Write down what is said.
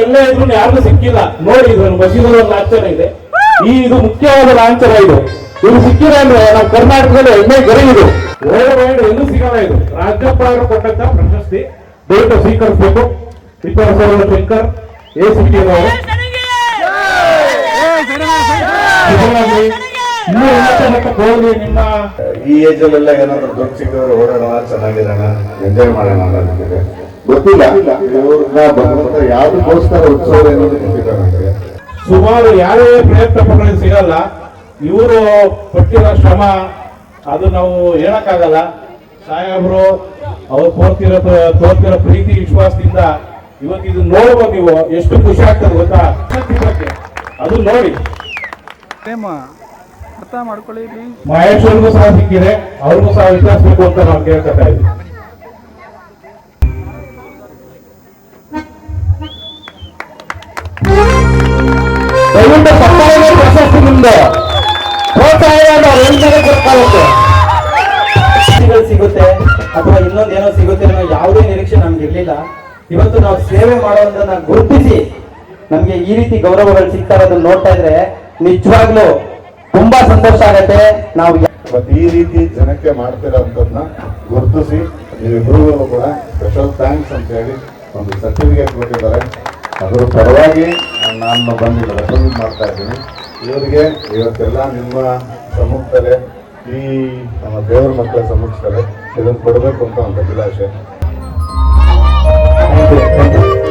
ಎಲ್ಲ ಇದ್ರು ಯಾರಿಗೂ ಸಿಕ್ಕಿಲ್ಲ. ನೋಡಿ, ಇದು ಮಸೀದಲ್ಲಿ ಒಂದು ಲಾಂಛನ ಇದೆ. ಈ ಇದು ಮುಖ್ಯವಾದ ಲಾಂಚನ ಇದು. ಇದು ಸಿಕ್ಕಿಲ್ಲ ಅಂದ್ರೆ ನಮ್ಮ ಕರ್ನಾಟಕದಲ್ಲಿ ಹೆಮ್ಮೆ ಗರಿ ಇದು. ವೈಡ್ ಎಲ್ಲೂ ಸಿಗಲ್ಲ ಇದು. ರಾಜ್ಯಪಾಲರು ಕೊಟ್ಟಂತ ಪ್ರಶಸ್ತಿ. ದಯವಿಟ್ಟು ಸ್ವೀಕರಿಸಬೇಕು. ವಿದ್ಯಾಸೌಧ ಶಂಕರ್, ಎ ಸಿಕ್ಕಿ ಅವರು ಹೋಗ್ಲಿ ನಿಮ್ಮ ಈ ಏಜ್ ಅಲ್ಲೆಲ್ಲ ಏನಾದ್ರು ದುಡ್ಡು ಸಿಕ್ಕಿದ್ರೆ ಓಡೋಣ, ಚೆನ್ನಾಗಿರೋಣ, ಎಂಜಾಯ್ ಮಾಡೋಣ ಅನ್ನೋದಕ್ಕೆ ಗೊತ್ತಿಲ್ಲ. ಇವ್ರನ್ನ ಭಗವಂತ ಯಾವ್ದಕ್ಕೋಸ್ಕರ ಉತ್ಸವ ಅನ್ನೋದು ಗೊತ್ತಿಲ್ಲ ನನಗೆ ಸುಮಾರು ಯಾರೇ ಪ್ರಯತ್ನ ಪಟ್ಟರೆ ಸಿಗಲ್ಲ ಇವರು ಪಟ್ಟಿರೋ ಶ್ರಮ ಅದು ನಾವು ಹೇಳಕ್ಕಾಗಲ್ಲ. ಸಾಹೇಬ್ರು ಅವ್ರು ತೋರ್ತಿರೋ ತೋರ್ತಿರೋ ಪ್ರೀತಿ ವಿಶ್ವಾಸದಿಂದ ಇವತ್ತು ಇದು ನೋಡ್ಬೋದು ನೀವು ಎಷ್ಟು ಖುಷಿ ಆಗ್ತದೆ ಗೊತ್ತಾ? ಅದು ನೋಡಿ. ಅರ್ಥ ಮಾಡ್ಕೊಳ್ಳಿ ಮಹೇಶ್ವರ್ಗೂ ಸಹ ಸಿಕ್ಕಿದೆ ಅವ್ರಿಗೂ ಸಹ ವಿಚಾರಿಸಬೇಕು ಅಂತ ನಾವು ಕೇಳ್ಕೊತಾ ಇದ್ವಿ ದಯವಿಟ್ಟು ಸಪ್ತಾಹದ ಪ್ರಶಸ್ತಿ ನಿಮ್ದು ಪ್ರೋತ್ಸಾಹ ಪ್ರಶಸ್ತಿಗಳು ಸಿಗುತ್ತೆ ಅಥವಾ ಇನ್ನೊಂದು ಏನೋ ಸಿಗುತ್ತೆ ಅನ್ನೋ ಯಾವುದೇ ನಿರೀಕ್ಷೆ ನಮ್ಗೆ ಇರಲಿಲ್ಲ. ಇವತ್ತು ನಾವು ಸೇವೆ ಮಾಡೋದನ್ನ ಗುರುತಿಸಿ ನಮ್ಗೆ ಈ ರೀತಿ ಗೌರವಗಳು ಸಿಗ್ತಾ ಇರೋದನ್ನ ನೋಡ್ತಾ ಇದ್ರೆ ನಿಜವಾಗ್ಲೂ ತುಂಬಾ ಸಂತೋಷ ಆಗತ್ತೆ. ನಾವು ಈ ರೀತಿ ಜನಕ್ಕೆ ಮಾಡ್ತಿರೋದನ್ನ ಗುರುತಿಸಿ, ನೀವಿಬ್ರಿಗೂ ಕೂಡ ಸ್ಪೆಷಲ್ ಥ್ಯಾಂಕ್ಸ್ ಅಂತ ಹೇಳಿ ಒಂದು ಸರ್ಟಿಫಿಕೇಟ್ ಕೊಟ್ಟಿದ್ದಾರೆ. ಅದರ ಪರವಾಗಿ ನಾನು ಬಂದು ರೆಕಮೆಂಡ್ ಮಾಡ್ತಾ ಇದ್ದೀನಿ. ಇವರಿಗೆ ಇವತ್ತೆಲ್ಲ ನಿಮ್ಮ ಸಮ್ಮುಖದಲ್ಲೇ ಈ ನಮ್ಮ ದೇವರ ಮಕ್ಕಳ ಸಮ್ಮುಖದಲ್ಲೇ ಇದನ್ನು ಕೊಡಬೇಕು ಅಂತ ಒಂದು ಅಭಿಲಾಷೆ.